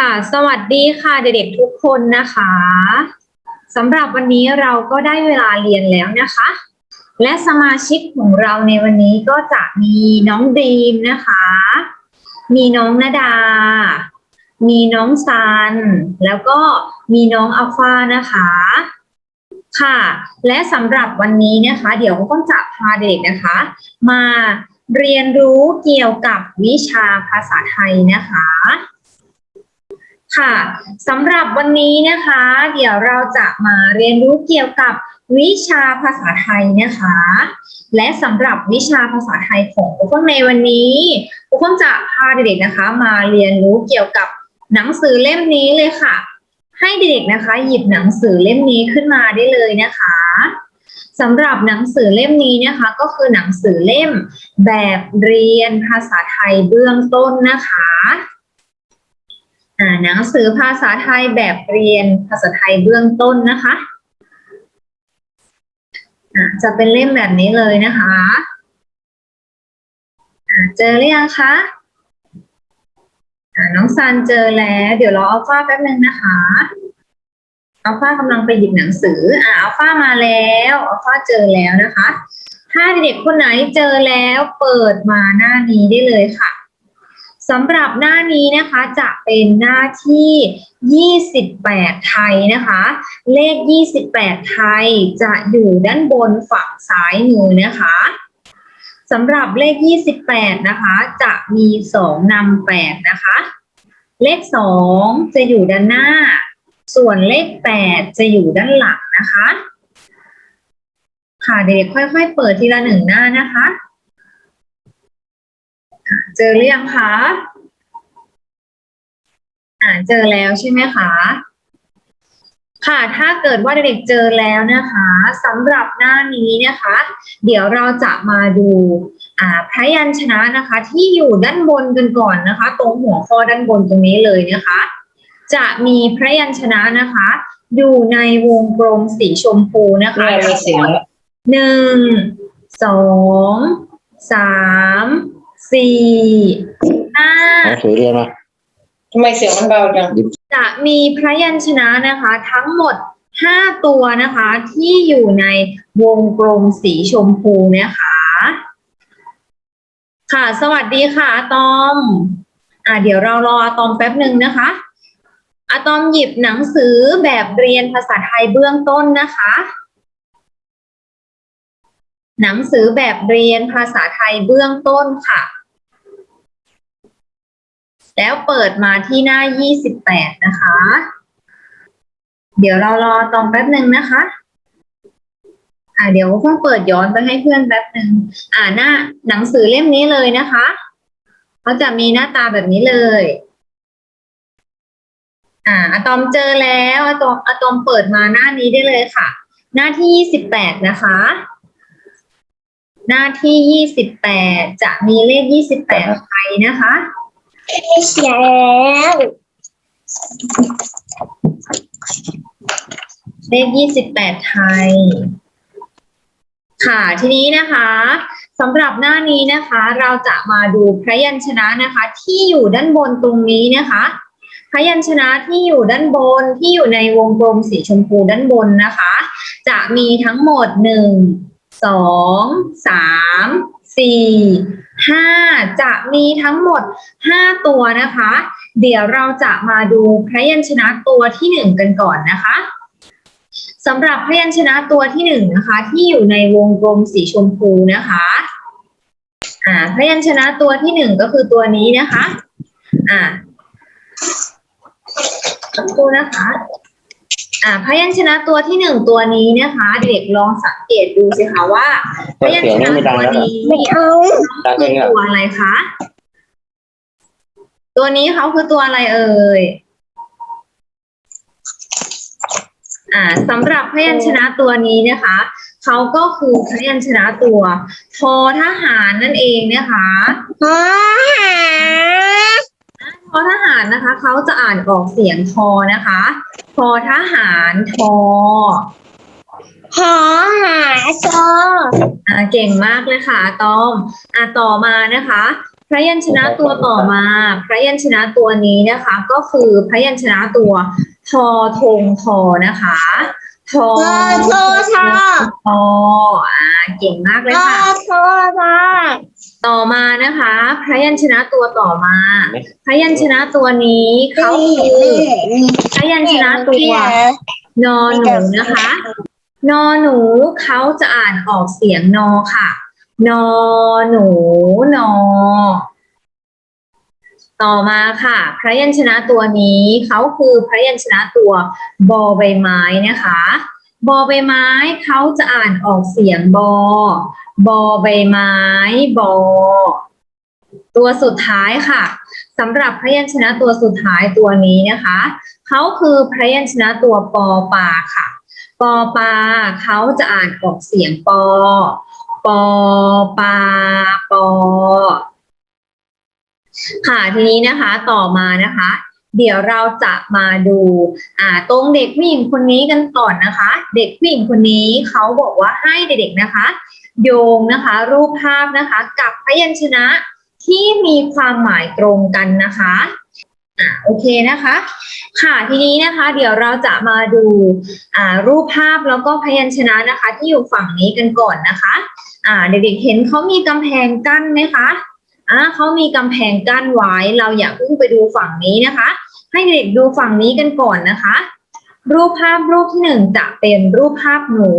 ค่ะ สวัสดีค่ะเด็กๆทุกคนนะคะสำหรับวันนี้เราก็ได้เวลาเรียนแล้วนะคะ และสมาชิกของเราในวันนี้ก็จะมีน้องดีมนะคะ มีน้องนาดา มีน้องซัน แล้วก็มีน้องอัลฟานะคะค่ะ และสำหรับวันนี้นะคะ เดี๋ยวก็จะพาเด็กนะคะ มาเรียนรู้เกี่ยวกับวิชาภาษาไทยนะคะ ค่ะสำหรับวันนี้นะคะ เดี๋ยวเราจะมาเรียนรู้เกี่ยวกับวิชาภาษาไทยนะคะ และสำหรับวิชาภาษาไทยของพวกเพิ่งในวันนี้พวกเพิ่งจะพาเด็กๆนะคะ มาเรียนรู้เกี่ยวกับหนังสือเล่มนี้เลยค่ะ ให้เด็กๆนะคะ หยิบหนังสือเล่มนี้ขึ้นมาได้เลยนะคะสำหรับหนังสือเล่มนี้นะคะ ก็คือหนังสือเล่มแบบเรียนภาษาไทยเบื้องต้นนะคะ หนังสือภาษาไทยแบบเรียนภาษาไทยเบื้องต้นนะคะจะเป็นเล่มแบบนี้เลยนะคะอ่าเจอหรือยังคะน้องซันเจอแล้ว เดี๋ยวรออัลฟาแป๊บนึงนะคะอัลฟากำลังไปหยิบหนังสือ อ่าอัลฟามาแล้วอัลฟาเจอแล้วนะคะ ถ้าเด็กคนไหนเจอแล้วเปิดมาหน้านี้ได้เลยค่ะ สำหรับหน้านี้นะคะจะเป็นหน้าที่ 28 ไทยนะคะ เลข 28 ไทยจะอยู่ด้านบนฝั่งซ้ายมือนะคะสำหรับเลข 28 นะคะ จะมี 2นำ8นะคะ เลข 2 จะอยู่ด้านหน้า ส่วนเลข 8 จะอยู่ด้านหลังนะคะ ค่ะเด็กค่อย ๆ เปิดทีละหนึ่งหน้านะคะ เจอหรือยังคะอ่าเจอแล้วใช่ไหมคะค่ะถ้าเกิดว่าเด็กๆเจอแล้วนะคะสำหรับหน้านี้นะคะ เดี๋ยวเราจะมาดูอ่าพยัญชนะนะคะ ที่อยู่ด้านบนกันก่อนนะคะ ตรงหัวข้อด้านบนตรงนี้เลยนะคะ จะมีพยัญชนะนะคะ อยู่ในวงกลมสีชมพูนะคะแม่มีเสียงแล้วหนึ่งสองสาม สี่ห้าหนังสือเรียนมาทำไมเสียงมันเบาจังจะมีพยัญชนะนะคะ ทั้งหมดห้าตัวนะคะ ที่อยู่ในวงกลมสีชมพูนะคะ ค่ะ สวัสดีค่ะอาตอม อ่าเดี๋ยวเรารออาตอมแป๊บหนึ่งนะคะอาตอมหยิบหนังสือแบบเรียนภาษาไทยเบื้องต้นนะคะ หนังสือแบบเรียนภาษาไทยเบื้องต้นค่ะ แล้วเปิดมาที่หน้า 28 นะคะ เดี๋ยวเรารอตองแป๊บหนึ่งนะคะ อ่าเดี๋ยวเพิ่งเปิดย้อนไปให้เพื่อนแป๊บหนึ่งอ่าหน้าหนังสือเล่มนี้เลยนะคะเขาจะมีหน้าตาแบบนี้เลย อ่าอะตอมเจอแล้วอะตอมอะตอมเปิดมาหน้านี้ได้เลยค่ะ หน้าที่ 28 นะคะ หน้าที่28จะมีเลข28ไทยนะคะเสียแล้วเลขยี่สิบแปดไทย ค่ะทีนี้นะคะสำหรับหน้านี้นะคะ เราจะมาดูพยัญชนะนะคะ ที่อยู่ด้านบนตรงนี้นะคะพยัญชนะที่อยู่ด้านบนที่อยู่ในวงกลมสีชมพูด้านบนนะคะ จะมีทั้งหมดหนึ่ง สองสามสี่ห้าจะมีทั้งหมดห้าตัวนะคะ เดี๋ยวเราจะมาดูพยัญชนะตัวที่หนึ่งกันก่อนนะคะสำหรับพยัญชนะตัวที่หนึ่งนะคะ ที่อยู่ในวงกลมสีชมพูนะคะอ่าพยัญชนะตัวที่หนึ่งก็คือตัวนี้นะคะอ่าสักครู่นะคะ อ่าพยัญชนะตัวที่หนึ่งตัวนี้นะคะเด็กลองสังเกตดูสิคะว่า พยัญชนะตัวนี้ไม่เอาดังคืเอองอะตัวอะไรคะตัวนี้เขาคือตัวอะไรเอ่ยอ่าสำหรับพยัญชนะตัวนี้นะคะเขาก็คือพยัญชนะตัวทอทหารนั่นเองนะคะขอหา ทอทหารนะคะเขาจะอ่านออกเสียงทอนะคะทอทหารทอขอหาโซอ่าเก่งมากเลยค่ะอาตอมอ่าต่อมานะคะพยัญชนะตัวต่อมาพยัญชนะตัวนี้นะคะ ก็คือพยัญชนะตัวทอทงทอนะคะ ทอโทโททอทออ่าเก่งมากเลยค่ะโททอต่อมานะคะพยัญชนะตัวต่อมาพยัญชนะตัวนี้เขาคือพยัญชนะตัวนอหนูนะคะ นอหนูเขาจะอ่านออกเสียงนอค่ะ นอหนูนอ ต่อมาค่ะ พระยัญชนะตัวนี้เขาคือพระยัญชนะตัวบอใบไม้นะคะบอใบไม้เขาจะอ่านออกเสียงบอบอใบไม้บอตัวสุดท้ายค่ะสำหรับพระยัญชนะตัวสุดท้ายตัวนี้นะคะเขาคือพระยัญชนะตัวปอปาค่ะ ปอปาเขาจะอ่านออกเสียงปอ ปอปาปอ ค่ะทีนี้นะคะต่อมานะคะ เดี๋ยวเราจะมาดูอ่าตรงเด็กผู้หญิงคนนี้กันก่อนนะคะ เด็กผู้หญิงคนนี้เขาบอกว่าให้เด็กๆนะคะ โยงนะคะ รูปภาพนะคะ กับพยัญชนะที่มีความหมายตรงกันนะคะอ่าโอเคนะคะ ค่ะทีนี้นะคะ เดี๋ยวเราจะมาดูอ่ารูปภาพแล้วก็พยัญชนะนะคะ ที่อยู่ฝั่งนี้กันก่อนนะคะอ่าเด็กๆเห็นเขามีกำแพงกั้นไหมคะ อ่าเขามีกำแพงกั้นไว้ เราอย่าเพิ่งไปดูฝั่งนี้นะคะ ให้เด็กดูฝั่งนี้กันก่อนนะคะ รูปภาพรูปที่หนึ่งจะเป็นรูปภาพหนู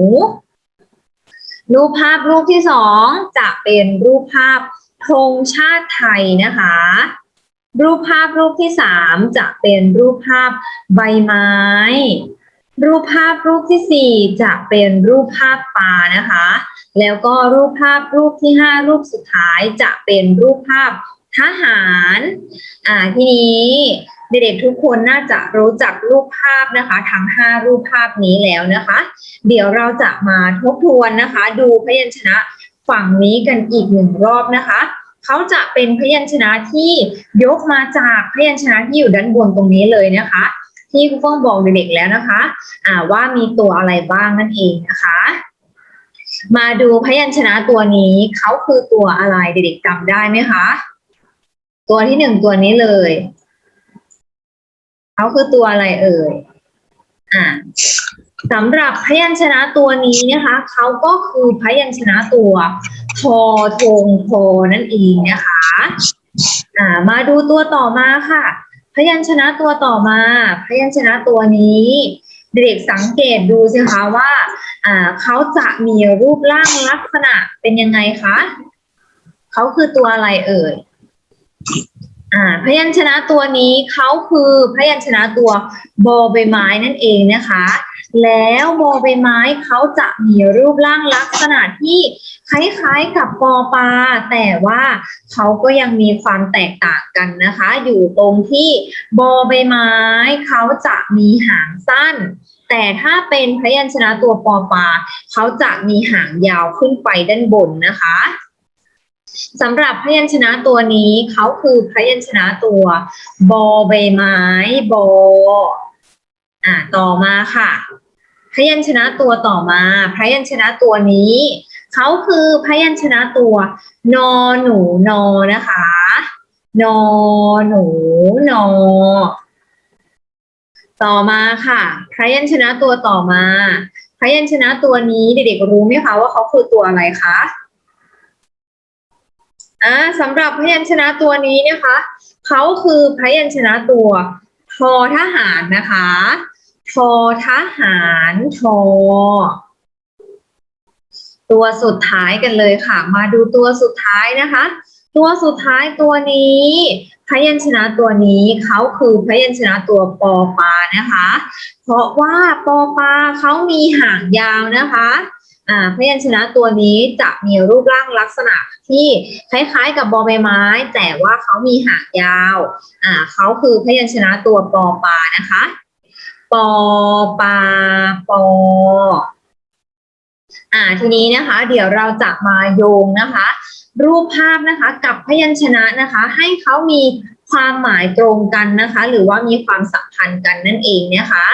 รูปภาพรูปที่สองจะเป็นรูปภาพธงชาติไทยนะคะ รูปภาพรูปที่สามจะเป็นรูปภาพใบไม้ รูปภาพรูปที่สี่จะเป็นรูปภาพปลานะคะ แล้วก็รูปภาพรูปที่ห้ารูปสุดท้ายจะเป็นรูปภาพทหาร อ่า ทีนี้เด็กๆทุกคนน่าจะรู้จักรูปภาพนะคะ ทั้งห้ารูปภาพนี้แล้วนะคะ เดี๋ยวเราจะมาทบทวนนะคะ ดูพยัญชนะฝั่งนี้กันอีกหนึ่งรอบนะคะเขาจะเป็นพยัญชนะที่ยกมาจากพยัญชนะที่อยู่ด้านบนตรงนี้เลยนะคะ ที่ครูเฟ้องบอกเด็กๆแล้วนะคะอ่าว่ามีตัวอะไรบ้างนั่นเองนะคะ มาดูพยัญชนะตัวนี้เขาคือตัวอะไรเด็กๆจำได้ไหมคะ ตัวที่หนึ่งตัวนี้เลยเขาคือตัวอะไรเอ่ยอ่าสำหรับพยัญชนะตัวนี้นะคะเขาก็คือพยัญชนะตัวทอทงโทนั่นเองนะคะ อ่า มาดูตัวต่อมาค่ะ พยัญชนะตัวต่อมา พยัญชนะตัวนี้ เด็กสังเกตดูสิคะว่าอ่าเขาจะมีรูปร่างลักษณะเป็นยังไงคะเขาคือตัวอะไรเอ่ยอ่าพยัญชนะตัวนี้เขาคือพยัญชนะตัวบอใบไม้นั่นเองนะคะ แล้วบอใบไม้เขาจะมีรูปร่างลักษณะที่ คล้ายๆกับปอปลาแต่ว่าเขาก็ยังมีความแตกต่างกันนะคะ อยู่ตรงที่บอใบไม้ เขาจะมีหางสั้น แต่ถ้าเป็นพยัญชนะตัวปอปลาเขาจะมีหางยาวขึ้นไปด้านบนนะคะสำหรับพยัญชนะตัวนี้เขาคือพยัญชนะตัวบอใบไม้บออ่าต่อมาค่ะพยัญชนะตัวต่อมาพยัญชนะตัวนี้ เขาคือพยัญชนะตัวนอหนูนอนะคะนอหนูนอ ต่อมาค่ะพยัญชนะตัวต่อมาพยัญชนะตัวนี้เด็กๆรู้ไหมคะว่าเขาคือตัวอะไรคะอ่าสำหรับพยัญชนะตัวนี้นะคะเขาคือพยัญชนะตัวทอทหารนะคะ ทอทหารทอ ตัวสุดท้ายกันเลยค่ะ มาดูตัวสุดท้ายนะคะ ตัวสุดท้ายตัวนี้พยัญชนะตัวนี้เขาคือพยัญชนะตัวปอปานะคะ เพราะว่าปอปาเขามีหางยาวนะคะอ่าพยัญชนะตัวนี้จะมีรูปร่างลักษณะที่คล้ายๆกับบอใบไม้ แต่ว่าเขามีหางยาวอ่าเขาคือพยัญชนะตัวปอปานะคะปอปาปอ อ่าทีนี้นะคะเดี๋ยวเราจะมาโยงนะคะ รูปภาพนะคะกับพยัญชนะนะคะ ให้เขามีความหมายตรงกันนะคะ หรือว่ามีความสัมพันธ์กันนั่นเองนะคะ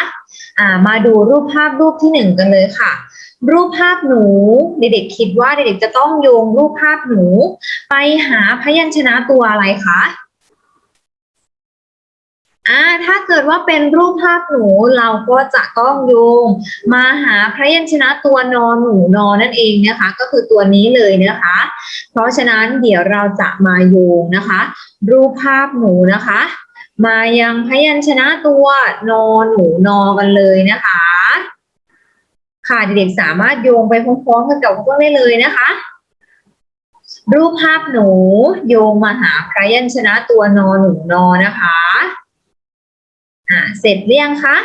อ่ามาดูรูปภาพรูปที่หนึ่งกันเลยค่ะ รูปภาพหนูเด็กๆคิดว่าเด็กๆจะต้องโยงรูปภาพหนู ไปหาพยัญชนะตัวอะไรคะ อ่าถ้าเกิดว่าเป็นรูปภาพหนูเราก็จะต้องโยง มาหาพระยัญชนะตัวนอนหนูนอนนั่นเองนะคะ ก็คือตัวนี้เลยนะคะ เพราะฉะนั้นเดี๋ยวเราจะมาโยงนะคะ รูปภาพหนูนะคะ มายังพยัญชนะตัวนอนหนูนอกันเลยนะคะ ค่ะเด็กๆสามารถโยงไปพร้อมๆกันกับพวกได้เลยนะคะรูปภาพหนูโยงมาหาพระยัญชนะตัวนอนหนูนอนะคะ อ่าเสร็จเรียงคะ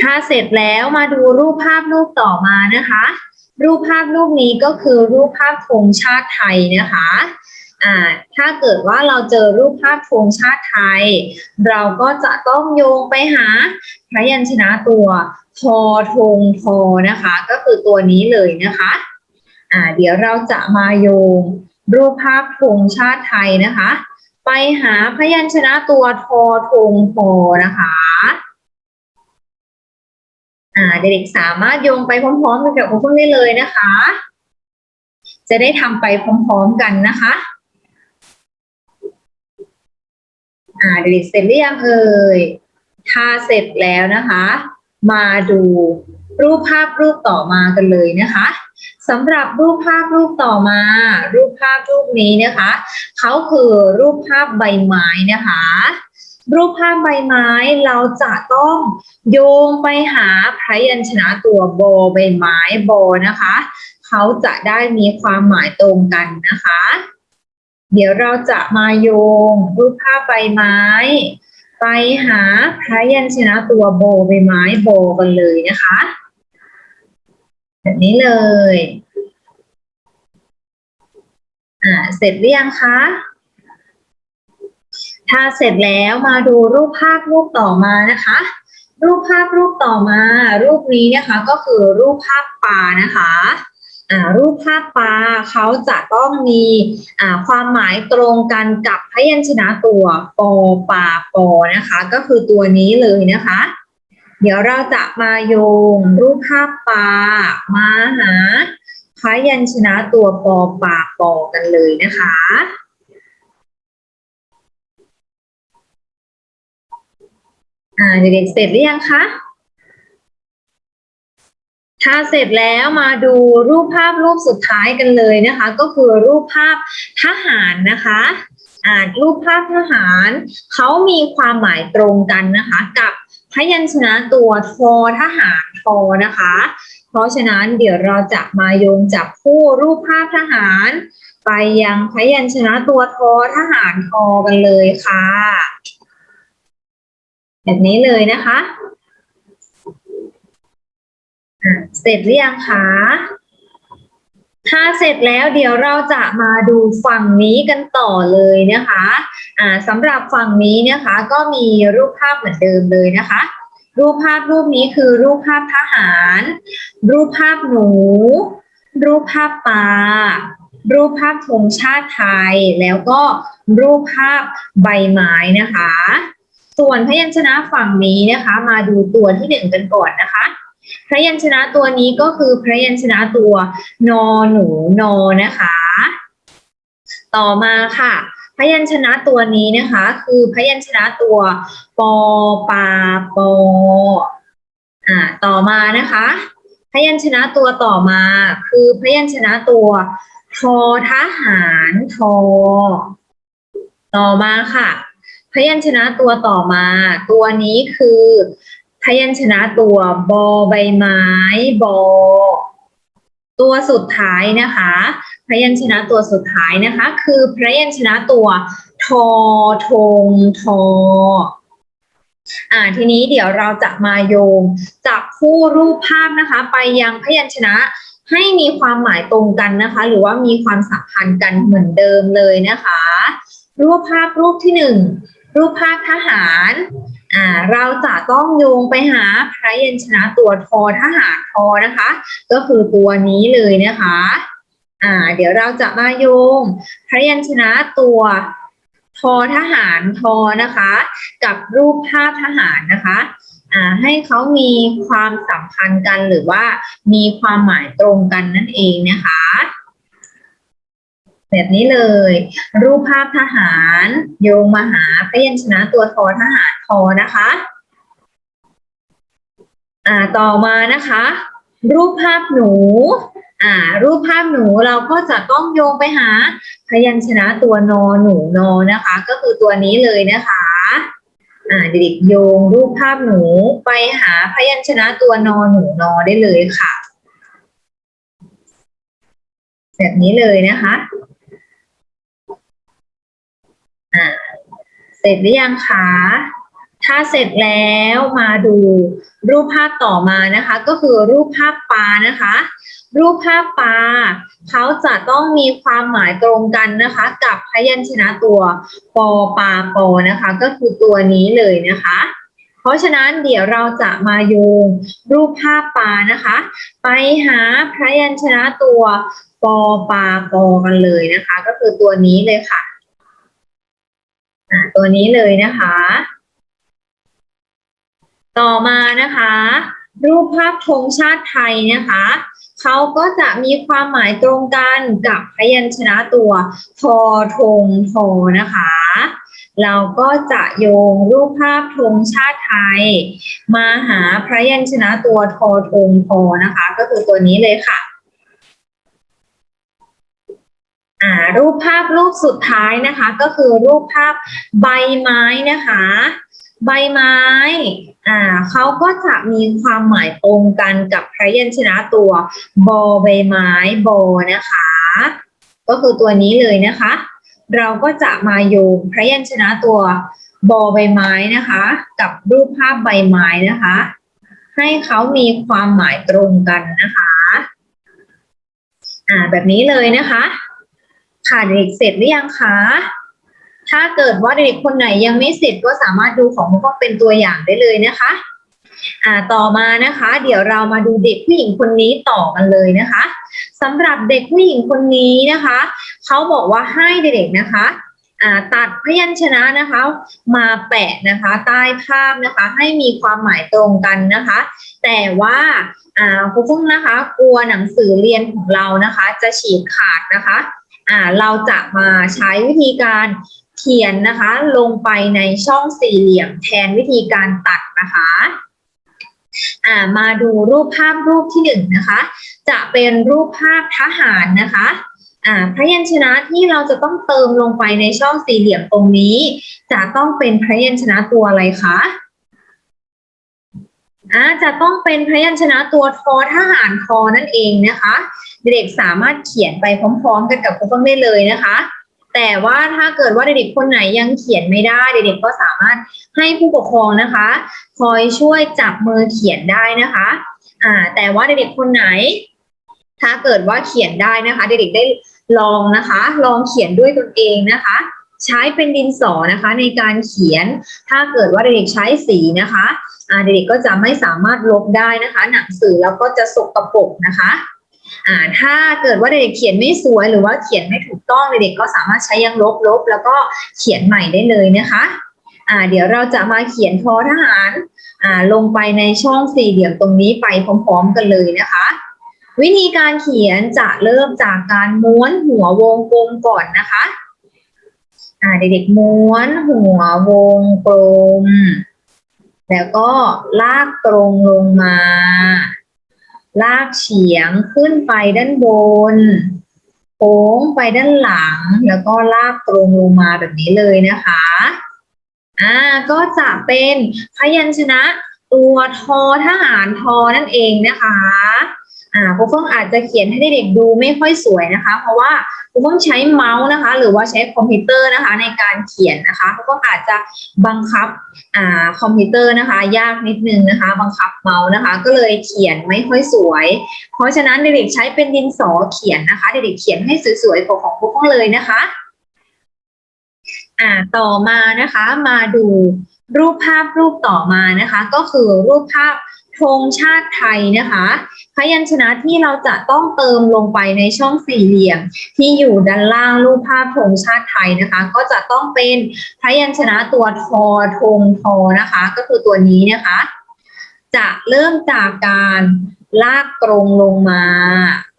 ถ้าเสร็จแล้วมาดูรูปภาพรูปต่อมานะคะ รูปภาพรูปนี้ก็คือรูปภาพธงชาติไทยนะคะอ่าถ้าเกิดว่าเราเจอรูปภาพธงชาติไทย เราก็จะต้องโยงไปหาพระยัญชนะตัวทอทงทอนะคะ ก็คือตัวนี้เลยนะคะอ่าเดี๋ยวเราจะมาโยงรูปภาพธงชาติไทยนะคะ ไปหาพยัญชนะตัวทอทงทอนะคะ อ่า เด็กๆสามารถโยงไปพร้อมๆกันกับคุณได้เลยนะคะ จะได้ทำไปพร้อมๆกันนะคะ อ่าเด็กๆเสร็จหรือยังเอ่ยถ้าเสร็จแล้วนะคะ มาดูรูปภาพรูปต่อมากันเลยนะคะ สำหรับรูปภาพรูปต่อมา รูปภาพรูปนี้นะคะเขาคือรูปภาพใบไม้นะคะ รูปภาพใบไม้เราจะต้องโยงไปหาพยัญชนะตัวโบใบไม้โบนะคะเขาจะได้มีความหมายตรงกันนะคะ เดี๋ยวเราจะมาโยงรูปภาพใบไม้ ไปหาพยัญชนะตัวโบใบไม้โบกันเลยนะคะ แบบนี้เลย อ่า เสร็จหรือยังคะ ถ้าเสร็จแล้วมาดูรูปภาพรูปต่อมานะคะ รูปภาพรูปต่อมา รูปนี้นะคะก็คือรูปภาพปลานะคะอ่ารูปภาพปลาเขาจะต้องมีอ่าความหมายตรงกันกับพยัญชนะตัวปอปาปอนะคะ ก็คือตัวนี้เลยนะคะ เดี๋ยวเราจะมาโยงรูปภาพปลามาหาพยัญชนะตัวปอปาปอกันเลยนะคะ อ่าเด็กๆเสร็จหรือยังคะ ถ้าเสร็จแล้วมาดูรูปภาพรูปสุดท้ายกันเลยนะคะ ก็คือรูปภาพทหารนะคะอ่ารูปภาพทหารเขามีความหมายตรงกันนะคะ กับ พยัญชนะตัวทอทหารทอนะคะ เพราะฉะนั้นเดี๋ยวเราจะมาโยงจับคู่รูปภาพทหาร ไปยังพยัญชนะตัวทอทหารทอกันเลยค่ะ แบบนี้เลยนะคะเสร็จหรือยังคะ ถ้าเสร็จแล้วเดี๋ยวเราจะมาดูฝั่งนี้กันต่อเลยนะคะอ่าสำหรับฝั่งนี้นะคะก็มีรูปภาพเหมือนเดิมเลยนะคะ รูปภาพรูปนี้คือรูปภาพทหาร รูปภาพหนู รูปภาพปลารูปภาพธงชาติไทย แล้วก็รูปภาพใบไม้นะคะ ส่วนพยัญชนะฝั่งนี้นะคะ มาดูตัวที่หนึ่งกันก่อนนะคะ พระยัญชนะตัวนี้ก็คือพระยัญชนะตัวนอหนูนอนะคะ ต่อมาค่ะ พยัญชนะตัวนี้นะคะ คือพยัญชนะตัวปอปาปออ่าต่อมานะคะ พยัญชนะตัวต่อมา คือพยัญชนะตัวทอทหารทอ ต่อมาค่ะ พยัญชนะตัวต่อมา ตัวนี้คือ พยัญชนะตัวบอใบไม้บอ ตัวสุดท้ายนะคะ พยัญชนะตัวสุดท้ายนะคะ คือพยัญชนะตัวทอทงทออ่าทีนี้เดี๋ยวเราจะมาโยงจับคู่รูปภาพนะคะ ไปยังพยัญชนะให้มีความหมายตรงกันนะคะ หรือว่ามีความสัมพันธ์กันเหมือนเดิมเลยนะคะ รูปภาพรูปที่หนึ่งรูปภาพทหาร อ่าเราจะต้องโยงไปหาพระยัญชนะตัวทอทหารทอนะคะ ก็คือตัวนี้เลยนะคะอ่าเดี๋ยวเราจะมาโยงพระยัญชนะตัวทอทหารทอนะคะ กับรูปภาพทหารนะคะอ่าให้เขามีความสัมพันธ์กันหรือว่ามีความหมายตรงกันนั่นเองนะคะ แบบนี้เลย รูปภาพทหารโยงมาหาพยัญชนะตัวทอทหารทอนะคะ อ่าต่อมานะคะ รูปภาพหนู อ่า รูปภาพหนูเราก็จะต้องโยงไปหา พยัญชนะตัวนอหนูนอนะคะ ก็คือตัวนี้เลยนะคะอ่าเด็กๆโยงรูปภาพหนูไปหาพยัญชนะตัวนอหนูนอได้เลยค่ะ แบบนี้เลยนะคะ อ่า เส ร็จหรือยังคะถ้าเสร็จแล้วมาดูรูปภาพต่อมานะคะ ก็คือรูปภาพปลานะคะ รูปภาพปลาเขาจะต้องมีความหมายตรงกันนะคะ กับพยัญชนะตัวปอปาปอนะคะ ก็คือตัวนี้เลยนะคะ เพราะฉะนั้นเดี๋ยวเราจะมาโยงรูปภาพปลานะคะ ไปหาพยัญชนะตัวปอปาปอกันเลยนะคะ ก็คือตัวนี้เลยค่ะ ตัวนี้เลยนะคะ ต่อมานะคะ รูปภาพธงชาติไทยนะคะเขาก็จะมีความหมายตรงกันกับพยัญชนะตัวทอทงทอนะคะ เราก็จะโยงรูปภาพธงชาติไทย มาหาพยัญชนะตัวทอทงทอนะคะ ก็คือตัวนี้เลยค่ะ อ่ารูปภาพรูปสุดท้ายนะคะ ก็คือรูปภาพใบไม้นะคะ ใบไม้อ่าเขาก็จะมีความหมายตรงกันกับพยัญชนะตัวบอใบไม้บอนะคะ ก็คือตัวนี้เลยนะคะ เราก็จะมาโยงพยัญชนะตัวบอใบไม้นะคะ กับรูปภาพใบไม้นะคะ ให้เขามีความหมายตรงกันนะคะอ่าแบบนี้เลยนะคะ ค่ะเด็กเสร็จหรือยังคะถ้าเกิดว่าเด็กคนไหนยังไม่เสร็จก็สามารถดูของพวกเป็นตัวอย่างได้เลยนะคะอ่าต่อมานะคะ เดี๋ยวเรามาดูเด็กผู้หญิงคนนี้ต่อกันเลยนะคะสำหรับเด็กผู้หญิงคนนี้นะคะเขาบอกว่าให้เด็กๆนะคะอ่าตัดพยัญชนะนะคะ มาแปะนะคะใต้ภาพนะคะ ให้มีความหมายตรงกันนะคะ แต่ว่าอ่าครูฟุ้งนะคะ กลัวหนังสือเรียนของเรานะคะ จะฉีกขาดนะคะ อ่าเราจะมาใช้วิธีการเขียนนะคะ ลงไปในช่องสี่เหลี่ยมแทนวิธีการตัดนะคะอ่ามาดูรูปภาพรูปที่หนึ่งนะคะ จะเป็นรูปภาพทหารนะคะอ่าพยัญชนะที่เราจะต้องเติมลงไปในช่องสี่เหลี่ยมตรงนี้ จะต้องเป็นพระยัญชนะตัวอะไรคะอ่าจะต้องเป็นพระยัญชนะตัวทอทหารทอนั่นเองนะคะ เด็กสามารถเขียนไปพร้อม ๆ กันกับครูเพิ่งได้เลยนะคะ แต่ว่าถ้าเกิดว่าเด็กๆคนไหนยังเขียนไม่ได้เด็กๆก็สามารถให้ผู้ปกครองนะคะ คอยช่วยจับมือเขียนได้นะคะอ่าแต่ว่าเด็กๆคนไหน ถ้าเกิดว่าเขียนได้นะคะ เด็กๆได้ลองนะคะ ลองเขียนด้วยตนเองนะคะ ใช้เป็นดินสอนะคะในการเขียน ถ้าเกิดว่าเด็กๆใช้สีนะคะอ่าเด็กๆก็จะไม่สามารถลบได้นะคะ หนังสือแล้วก็จะสกปรกนะคะ อ่าถ้าเกิดว่าเด็กเขียนไม่สวยหรือว่าเขียนไม่ถูกต้องเด็กก็สามารถใช้ยังลบลบแล้วก็เขียนใหม่ได้เลยนะคะอ่าเดี๋ยวเราจะมาเขียนทอทหารอ่าลงไปในช่องสี่เหลี่ยมตรงนี้ไปพร้อม ๆ กันเลยนะคะวิธีการเขียนจะเริ่มจากการม้วนหัววงกลมก่อนนะคะอ่าเด็กๆม้วนหัววงกลม แล้วก็ลากตรงลงมา ลากเฉียงขึ้นไปด้านบนโค้งไปด้านหลัง แล้วก็ลากตรงลงมาแบบนี้เลยนะคะอ่าก็จะเป็นพยัญชนะตัวทอทหารทอนั่นเองนะคะ อ่าครูเฟิ่งอาจจะเขียนให้เด็กๆดูไม่ค่อยสวยนะคะ เพราะว่าครูเฟิ่งใช้เมาส์นะคะ หรือว่าใช้คอมพิวเตอร์นะคะ ในการเขียนนะคะครูเฟิ่งอาจจะบังคับอ่าคอมพิวเตอร์นะคะ ยากนิดนึงนะคะ บังคับเมาส์นะคะ ก็เลยเขียนไม่ค่อยสวย เพราะฉะนั้นเด็กๆใช้เป็นดินสอเขียนนะคะเด็กๆเขียนให้สวยๆของของพวกเราเลยนะคะอ่าต่อมานะคะมาดูรูปภาพรูปต่อมานะคะ ก็คือรูปภาพ ธงชาติไทยนะคะพยัญชนะที่เราจะต้องเติมลงไปในช่องสี่เหลี่ยม ที่อยู่ด้านล่างรูปภาพธงชาติไทยนะคะ ก็จะต้องเป็นพยัญชนะตัวทอธงทอนะคะ ก็คือตัวนี้นะคะ จะเริ่มจากการลากตรงลงมา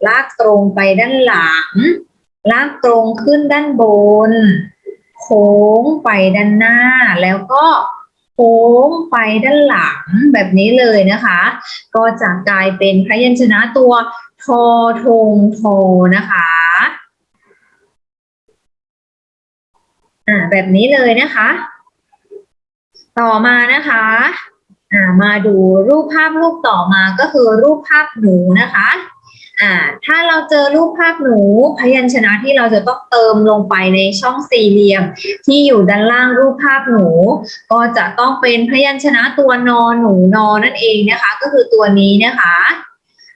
ลากตรงไปด้านหลัง ลากตรงขึ้นด้านบน โค้งไปด้านหน้าแล้วก็ ค้งไปด้านหลังแบบนี้เลยนะคะ ก็จะกลายเป็นพยัญชนะตัวทอทงโทนะคะอ่าแบบนี้เลยนะคะ ต่อมานะคะอ่ามาดูรูปภาพรูปต่อมาก็คือรูปภาพหนูนะคะ อ่า ถ้าเราเจอรูปภาพหนู พยัญชนะที่เราจะต้องเติมลงไปในช่องสี่เหลี่ยม ที่อยู่ด้านล่างรูปภาพหนู ก็จะต้องเป็นพยัญชนะตัวนอหนูนอนั่นเองนะคะ ก็คือตัวนี้นะคะ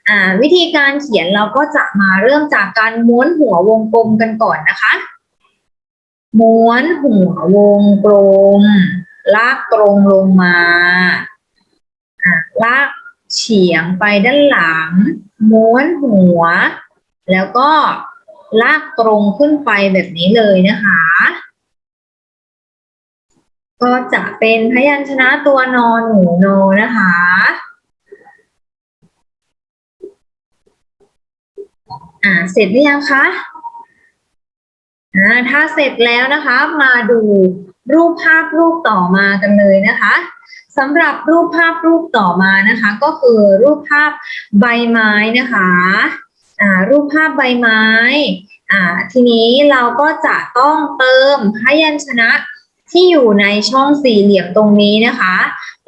อ่าวิธีการเขียนเราก็จะมาเริ่มจากการม้วนหัววงกลมกันก่อนนะคะ ม้วนหัววงกลม ลากตรงลงมาอะลาก เฉียงไปด้านหลัง ม้วนหัว แล้วก็ลากตรงขึ้นไปแบบนี้เลยนะคะ ก็จะเป็นพยัญชนะตัวนอนหนูนนะคะ อ่าเสร็จหรือยังคะอ่าถ้าเสร็จแล้วนะคะ มาดู รูปภาพรูปต่อมากันเลยนะคะสำหรับรูปภาพรูปต่อมานะคะ ก็คือรูปภาพใบไม้นะคะอ่ารูปภาพใบไม้อ่าทีนี้เราก็จะต้องเติมพยัญชนะที่อยู่ในช่องสี่เหลี่ยมตรงนี้นะคะ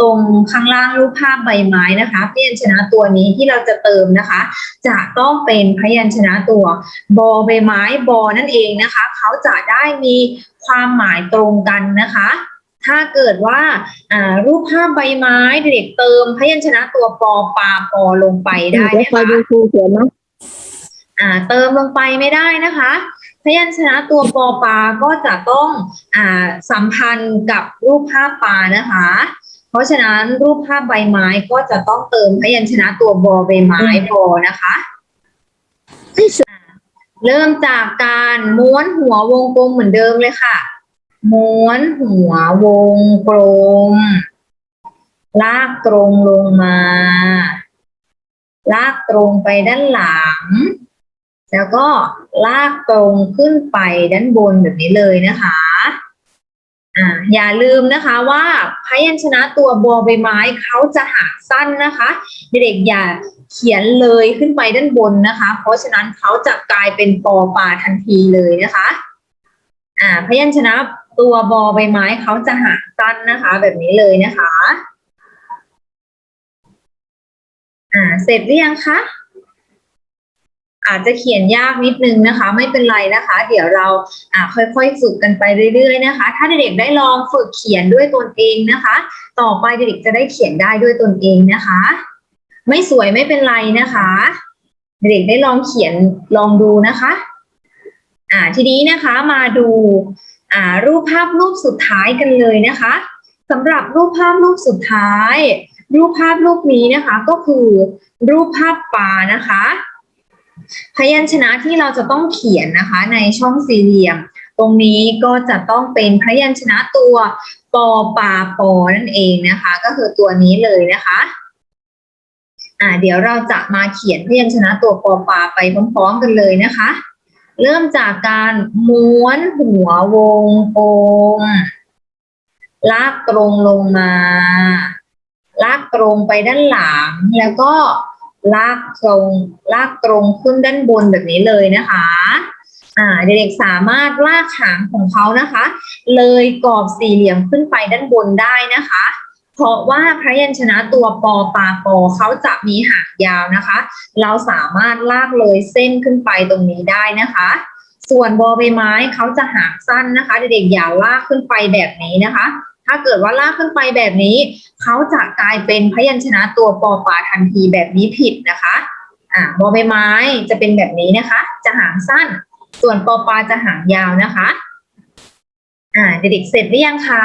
ตรงข้างล่างรูปภาพใบไม้นะคะ พยัญชนะตัวนี้ที่เราจะเติมนะคะ จะต้องเป็นพยัญชนะตัวบอใบไม้บอนั่นเองนะคะ เขาจะได้มี ความหมายตรงกันนะคะ ถ้าเกิดว่าอ่ารูปภาพใบไม้เด็กๆเติมพยัญชนะตัวปอปาปอลงไปได้ไหมคอยคะดูครูเขียนนะอ่าเติมลงไปไม่ได้นะคะ พยัญชนะตัวปอปาก็จะต้องอ่าสัมพันธ์กับรูปภาพปานะคะ เพราะฉะนั้นรูปภาพใบไม้ก็จะต้องเติมพยัญชนะตัวบอใบไม้บอนะคะ เริ่มจากการม้วนหัววงกลมเหมือนเดิมเลยค่ะ ม้วนหัววงกลม ลากตรงลงมา ลากตรงไปด้านหลัง แล้วก็ลากตรงขึ้นไปด้านบนแบบนี้เลยนะคะอ่าอย่าลืมนะคะว่าพยัญชนะตัวบอใบไม้เขาจะหางสั้นนะคะ เด็กๆอย่า เขียนเลยขึ้นไปด้านบนนะคะ เพราะฉะนั้นเขาจะกลายเป็นปอปลาทันทีเลยนะคะ อ่า พยัญชนะตัวบอใบไม้เขาจะหางสั้นนะคะ แบบนี้เลยนะคะ อ่า เสร็จหรือยังคะอาจจะเขียนยากนิดนึงนะคะ ไม่เป็นไรนะคะ เดี๋ยวเราอ่าค่อยๆฝึกกันไปเรื่อยๆนะคะ ถ้าเด็กๆได้ลองฝึกเขียนด้วยตนเองนะคะ ต่อไปเด็กๆจะได้เขียนได้ด้วยตนเองนะคะ ไม่สวยไม่เป็นไรนะคะ เด็กได้ลองเขียนลองดูนะคะ อ่าทีนี้นะคะมาดูอ่ารูปภาพรูปสุดท้ายกันเลยนะคะสำหรับรูปภาพรูปสุดท้าย รูปภาพรูปนี้นะคะก็คือรูปภาพปลานะคะพยัญชนะที่เราจะต้องเขียนนะคะ ในช่องสี่เหลี่ยม ตรงนี้ก็จะต้องเป็นพยัญชนะตัวปอปาปอนั่นเองนะคะ ก็คือตัวนี้เลยนะคะ อ่าเดี๋ยวเราจะมาเขียนพยัญชนะตัวปอปาไปพร้อมๆกันเลยนะคะ เริ่มจากการม้วนหัววงกลมลากตรงลงมา ลากตรงไปด้านหลัง แล้วก็ลากตรงลากตรงขึ้นด้านบนแบบนี้เลยนะคะ อ่าเด็กๆสามารถลากหางของเขานะคะ เลยกรอบสี่เหลี่ยมขึ้นไปด้านบนได้นะคะ เพราะว่าพยัญชนะตัวปอปาปอเขาจะมีหางยาวนะคะ เราสามารถลากเลยเส้นขึ้นไปตรงนี้ได้นะคะ ส่วนบอใบไม้เขาจะหางสั้นนะคะ เด็กๆอย่าลากขึ้นไปแบบนี้นะคะ ถ้าเกิดว่าลากขึ้นไปแบบนี้ เขาจะกลายเป็นพยัญชนะตัวปอปาทันทีแบบนี้ผิดนะคะอ่าบอใบไม้จะเป็นแบบนี้นะคะ จะหางสั้น ส่วนปอปาจะหางยาวนะคะ อ่าเด็กๆเสร็จหรือยังคะ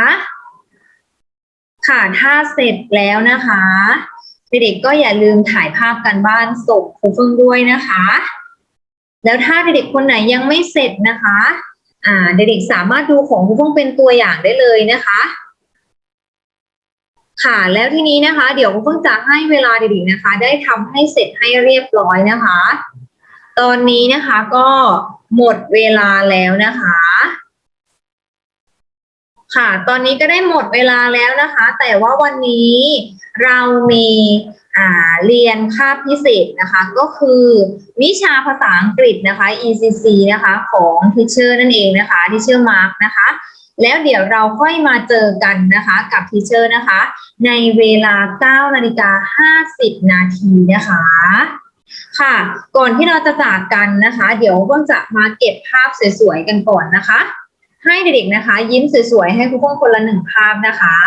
ค่ะถ้าเสร็จแล้วนะคะเด็กๆก็อย่าลืมถ่ายภาพกันบ้านส่งครูเฟิงด้วยนะคะ แล้วถ้าเด็กๆคนไหนยังไม่เสร็จนะคะ อ่าเด็กๆสามารถดูของครูเฟิงเป็นตัวอย่างได้เลยนะคะ ค่ะแล้วทีนี้นะคะ เดี๋ยวเพิ่งจะให้เวลาเด็กๆนะคะ ได้ทำให้เสร็จให้เรียบร้อยนะคะ ตอนนี้นะคะก็หมดเวลาแล้วนะคะ ค่ะ ตอนนี้ก็ได้หมดเวลาแล้วนะคะ แต่ว่าวันนี้เรามีอ่าเรียนคาบพิเศษนะคะ ก็คือวิชาภาษาอังกฤษนะคะ ECC นะคะของทิเชอร์นั่นเองนะคะทิเชอร์มาร์กนะคะ แล้วเดี๋ยวเราค่อยมาเจอกันนะคะกับทีเชอร์นะคะ ในเวลา 9 นาฬิกา 50 นาทีนะคะค่ะ ก่อนที่เราจะจากกันนะคะ เดี๋ยวเพิ่งจะมาเก็บภาพสวยๆกันก่อนนะคะ ให้เด็กๆนะคะ ยิ้มสวยๆให้คุณพ่อคนละหนึ่งภาพนะคะ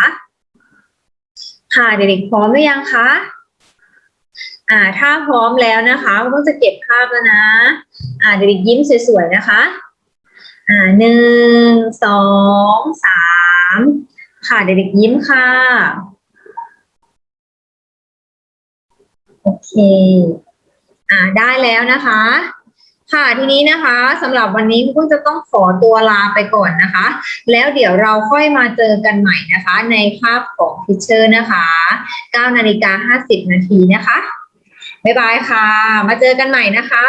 ค่ะเด็กๆพร้อมหรือยังคะอ่า ถ้าพร้อมแล้วนะคะเพิ่งจะเก็บภาพแล้วนะ อ่าเด็กๆยิ้มสวยๆนะคะอ่าหนึ่งสองสามค่ะเด็กๆยิ้มค่ะโอเค อ่าได้แล้วนะคะ ค่ะทีนี้นะคะสำหรับวันนี้คุณจะต้องขอตัวลาไปก่อนนะคะ แล้วเดี๋ยวเราค่อยมาเจอกันใหม่นะคะ ในภาพของพิเชอร์นะคะ9นาฬิกา50นาทีนะคะ บ๊ายบายค่ะ มาเจอกันใหม่นะคะ